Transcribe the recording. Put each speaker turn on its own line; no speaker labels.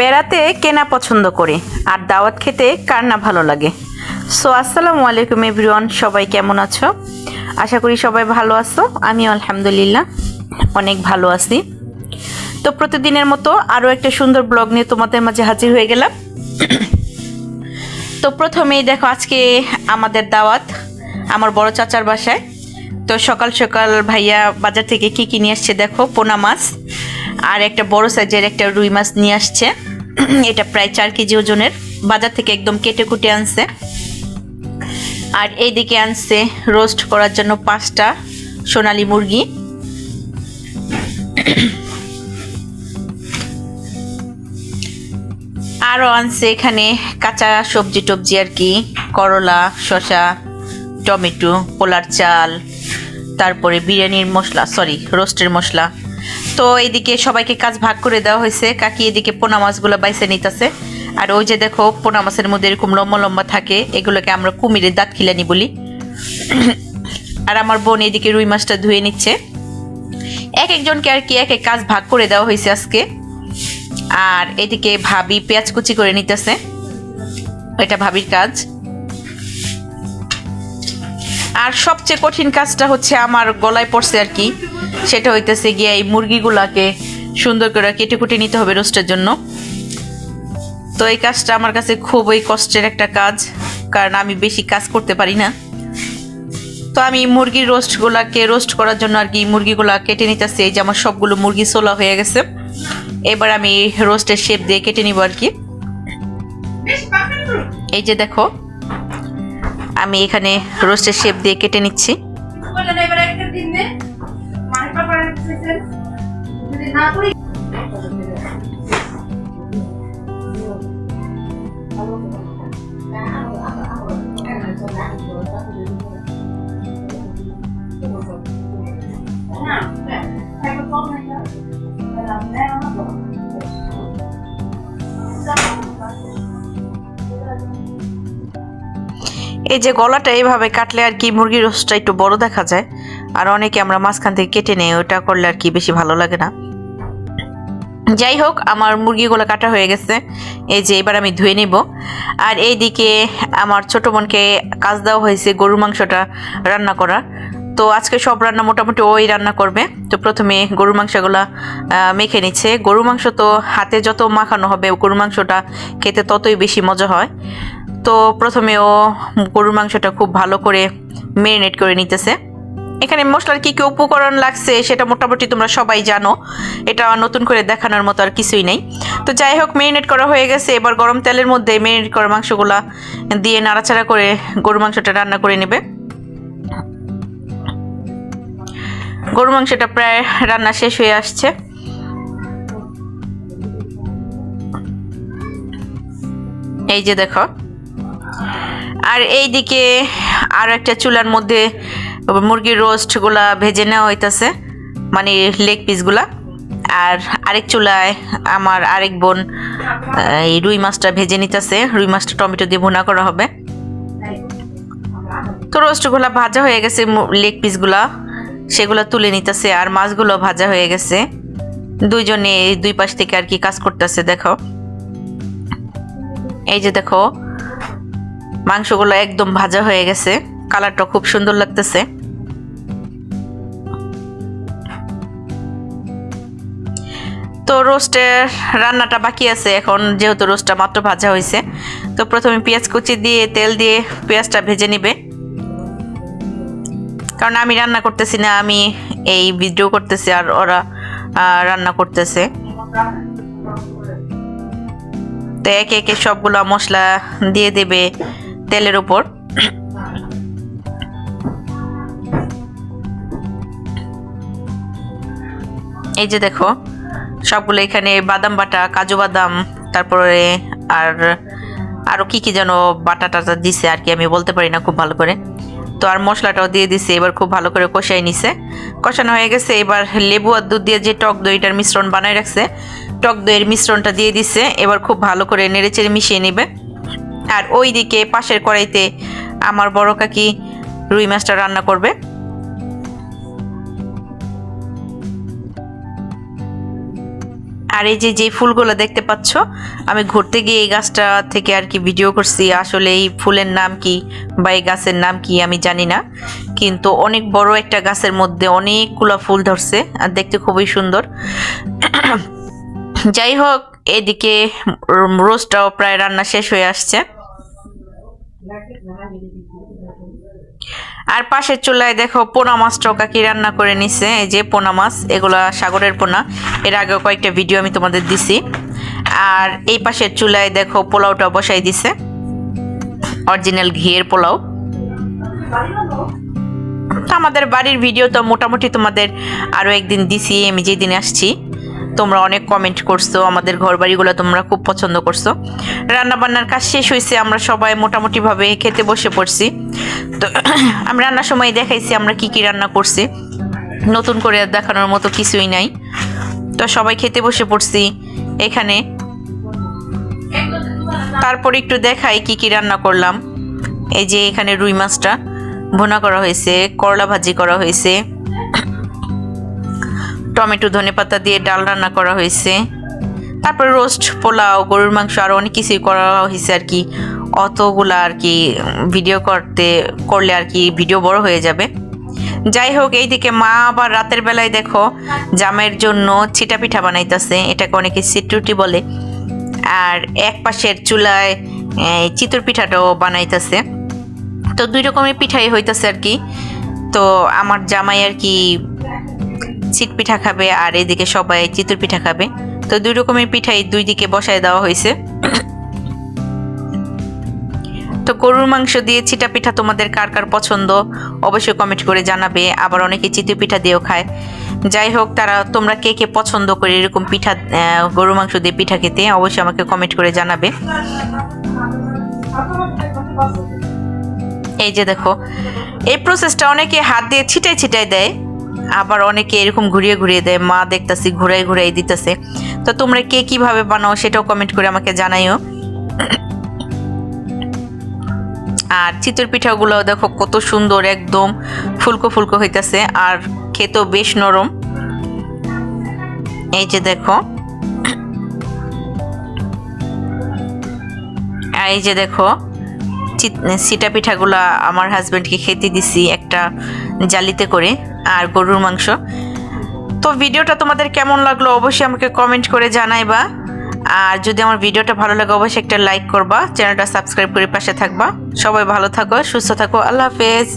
বেড়াতে কেনা পছন্দ করি আর দাওয়াত খেতে কার না ভালো লাগে। সো আসসালামু আলাইকুম এভরিওয়ান সবাই কেমন আছো? আশা করি সবাই ভালো আছো আমি আলহামদুলিল্লাহ অনেক ভালো আছি। তো প্রতিদিনের মতো আরও একটা সুন্দর ব্লগ নিয়ে তোমাদের মাঝে হাজির হয়ে গেলাম। তো প্রথমেই দেখো আজকে আমাদের দাওয়াত আমার বড় চাচার বাসায়। তো সকাল সকাল ভাইয়া বাজার থেকে কি কি নিয়ে আসছে দেখো, পোনা মাছ। আর একটা বড় সাইজের একটা রুই মাছ নিয়ে আসছে। এটা প্রায় চার কেজি ওজনের। বাজার থেকে একদম কেটে কুটে আনছে। আর এইদিকে আনছে রোস্ট করার জন্য পাঁচটা সোনালী মুরগি। আরও আনছে এখানে কাঁচা সবজি টবজি আর কি। করলা, শসা, টমেটো, পোলার চাল, তারপরে বিরিয়ানির মশলা সরি রোস্টের মশলা। তো এইদিকে সবাইকে কাজ ভাগ করে দেওয়া হয়েছে। কাকি এদিকে পোনা মাছগুলো বাইসে নিতেছে। আর ওই যে দেখো, পোনা মাছের মধ্যে এরকম লম্বা লম্বা থাকে, এগুলোকে আমরা কুমিরের দাঁত খিলানি বলি। আর আমার বোন এদিকে রুই মাছটা ধুয়ে নিচ্ছে। এক একজনকে আর কি এক এক কাজ ভাগ করে দেওয়া হয়েছে আজকে। আর এদিকে ভাবি পেঁয়াজ কুচি করে নিতেছে। এটা ভাবির কাজ। আর সবচেয়ে কঠিন কাজটা হচ্ছে আমার গলায় পড়ছে আর কি। সেটা হইতেছে গিয়ে এই মুরগিগুলাকে সুন্দর করে কেটে কুটে নিতে হবে রোস্টের জন্য। তো এই কাজটা আমার কাছে খুবই কষ্টের একটা কাজ, কারণ আমি বেশি কাজ করতে পারি না। তো আমি মুরগির রোস্টগুলাকে রোস্ট করার জন্য আর কি মুরগিগুলা কেটে নিতেছি। এই যে আমার সবগুলো মুরগি সোলা হয়ে গেছে। এবার আমি রোস্টের শেপ দিয়ে কেটে নিব আর কি। এই যে দেখো আমি এখানে রোস্টের শেপ দিয়ে কেটে নিচ্ছি।
না
এই যে গলাটা এইভাবে কাটলে আর কি মুরগির রোস্টটা একটু বড় দেখা যায়। আর অনেকে আমরা মাঝখান থেকে কেটে নেই, ওটা করলে আর কি বেশি ভালো লাগে না। যাই হোক, আমার মুরগিগুলো কাটা হয়ে গেছে। এই যে এবার আমি ধুয়ে নিব। আর এইদিকে আমার ছোট বোনকে কাজ দেওয়া হয়েছে গরুর মাংসটা রান্না করা। তো আজকে সব রান্না মোটামুটি ওই রান্না করবে। তো প্রথমে গরুর মাংসগুলা মেখে নিচ্ছে। গরুর মাংস তো হাতে যত মাখানো হবে, গরুর মাংসটা খেতে ততই বেশি মজা হয়। তো প্রথমে ও গরুর মাংসটা খুব ভালো করে মেরিনেট করে নিতেছে। এখানে মশলার কী কী উপকরণ লাগছে সেটা মোটামুটি তোমরা সবাই জানো। এটা নতুন করে দেখানোর মতো আর কিছুই নেই। তো যাই হোক মেরিনেট করা হয়ে গেছে। এবার গরম তেলের মধ্যে মেরিনেট করা মাংসগুলা দিয়ে নাড়াচাড়া করে গরুর মাংসটা রান্না করে নেবে। গরু মাংসটা প্রায় রান্না শেষ হয়ে আসছে। এই যে দেখো আর এইদিকে আর একটা চুলার মধ্যে মুরগির রোস্টগুলা ভেজে নেওয়া হইতাছে মানে লেগ পিসগুলা আর আরেক চুলায় আমার আরেক বোন এই রুই মাছটা ভেজে নিতেছে। রুই মাছটা টমেটো দিয়ে ভুনা করা হবে। তো রোস্টগুলা ভাজা হয়ে গেছে লেগ পিসগুলা সেগুলো তুলে নিতেছে আর মাছগুলো ভাজা হয়ে গেছে। দুইজনে এই দুই পাশ থেকে আর কি কাজ করতেছে, দেখো। এই যে দেখো মাংসগুলো একদম ভাজা হয়ে গেছে। কালারটা খুব সুন্দর লাগতেছে। তো রোস্টের রান্নাটা বাকি আছে এখন, যেহেতু রোস্টটা মাত্র ভাজা হয়েছে। তো প্রথমে পেঁয়াজ কুচি দিয়ে, তেল দিয়ে পেঁয়াজটা ভেজে নিবে। কারণ আমি রান্না করতেছি না, আমি এই ভিডিও করতেছি আর ওরা রান্না করতেছে। তো একে একে সবগুলো মশলা দিয়ে দেবে। তেলের উপর। এই যে দেখো, সবগুলো এখানে বাদাম বাটা, কাজু বাদাম, তারপরে আর আরও কি কি যেন বাটা টাটা দিছে আর কি, আমি বলতে পারি না খুব ভালো করে। তো আর মশলাটাও দিয়ে দিছে, এবার খুব ভালো করে কষাই নিছে। কষানো হয়ে গেছে, এবার লেবু আর দুধ দিয়ে যে টক দইটার মিশ্রণ বানায় রাখছে, টক দইয়ের মিশ্রণটা দিয়ে দিছে, এবার খুব ভালো করে নেড়েচেড়ে মিশিয়ে নেবে। আর ওই দিকে পাশের কড়াইতে আমার বড় কাকি রুই মাছটা রান্না করবে। আর এই যে যে ফুলগুলো দেখতে পাচ্ছ, আমি ঘুরতে গিয়ে এই গাছটা থেকে আর কি ভিডিও করছি, আসলে এই ফুলের নাম কি বা এই গাছের নাম কি আমি জানি না, কিন্তু অনেক বড় একটা গাছের মধ্যে অনেকগুলো ফুল ধরছে, আর দেখতে খুবই সুন্দর। যাই হোক এদিকে রোজটাও প্রায় রান্না শেষ হয়ে আসছে। আর পাশের চুলায় দেখো পোনা মাছটাও কাকি রান্না করে নিছে। এই যে পোনা মাছ, এগুলা সাগরের পোনা। এর আগেও কয়েকটা ভিডিও আমি তোমাদের দিছি। আর এই পাশের চুলায় দেখো পোলাওটা বসাই দিছে। অরিজিনাল ঘিয়ের পোলাও। আমাদের বাড়ির ভিডিও তো মোটামুটি তোমাদের আরও একদিন দিছি, আমি যেদিন আসছি। তোমরা অনেক কমেন্ট করছ, আমাদের ঘর বাড়িগুলো তোমরা খুব পছন্দ করছ। রান্না বান্নার কাজ শেষ হয়েছে আমরা সবাই মোটামুটিভাবে খেতে বসে পড়ছি। তো আমি রান্নার সময় দেখাইছি আমরা কি কি রান্না করছি। নতুন করে দেখানোর মতো কিছুই নাই। তো সবাই খেতে বসে পড়ছি এখানে। তারপর একটু দেখাই কি কি রান্না করলাম। এই যে এখানে রুই মাছটা ভুনা করা হয়েছে, করলা ভাজি করা হয়েছে। টমেটো ধনে পাতা দিয়ে ডাল রান্না করা হয়েছে। তারপর রোস্ট, পোলাও, গরুর মাংস আরও অনেক কিছুই করা হয়েছে আর কি। অতগুলা আর কি ভিডিও করতে, করলে আর কি ভিডিও বড় হয়ে যাবে। যাই হোক, এইদিকে মা আবার রাতের বেলায় দেখো, জামের জন্য ছিটা পিঠা বানাইতেছে। এটাকে অনেকে সিটরুটি বলে। আর এক পাশের চুলায় চিতর পিঠাটাও বানাইতেছে। তো দুই রকমের পিঠাই হইতেছে আর কি। তো আমার জামাই আর কি চিট পিঠা খাবে আর এদিকে সবাই চিতর পিঠা খাবে। তো দুই রকমের পিঠাই দুই দিকে বসায় দেওয়া হয়েছে। তো গরুর মাংস দিয়ে চিটা পিঠা তোমাদের কার কার পছন্দ অবশ্যই কমেন্ট করে জানাবে। আবার অনেকে চিতই পিঠা দিয়েও খায়। যাই হোক, তারা, তোমরা কে কে পছন্দ করে এরকম পিঠা গরুর মাংস দিয়ে পিঠা খেতে অবশ্যই আমাকে কমেন্ট করে জানাবে। এই যে দেখো, এই প্রসেসটা অনেকে হাত দিয়ে ছিটাই ছিটাই দেয়। আবার অনেকে এরকম ঘুরিয়ে ঘুরিয়ে দেয়, মা দেখতাছি ঘুরাই ঘুরাই দিতেছে। তো তোমরা কে কীভাবে বানাও সেটাও কমেন্ট করে আমাকে জানাইও। আর চিতর পিঠাগুলো দেখো কত সুন্দর একদম ফুলকো ফুলকো হইতেছে, আর খেতেও বেশ নরম। এই যে দেখো। এই যে দেখো। সিটা পিঠাগুলা আমার হাজব্যান্ডকে খেতে দিছি একটা জালিতে করে আর গরুর মাংস। তো ভিডিওটা তোমাদের কেমন লাগল অবশ্যই আমাকে কমেন্ট করে জানাইবা। আর যদি আমার ভিডিওটা ভালো লাগে, অবশ্যই একটা লাইক করবা, চ্যানেলটা সাবস্ক্রাইব করে পাশে থাকবা। সবাই ভালো থাকো, সুস্থ থাকো, আল্লাহ হাফেজ।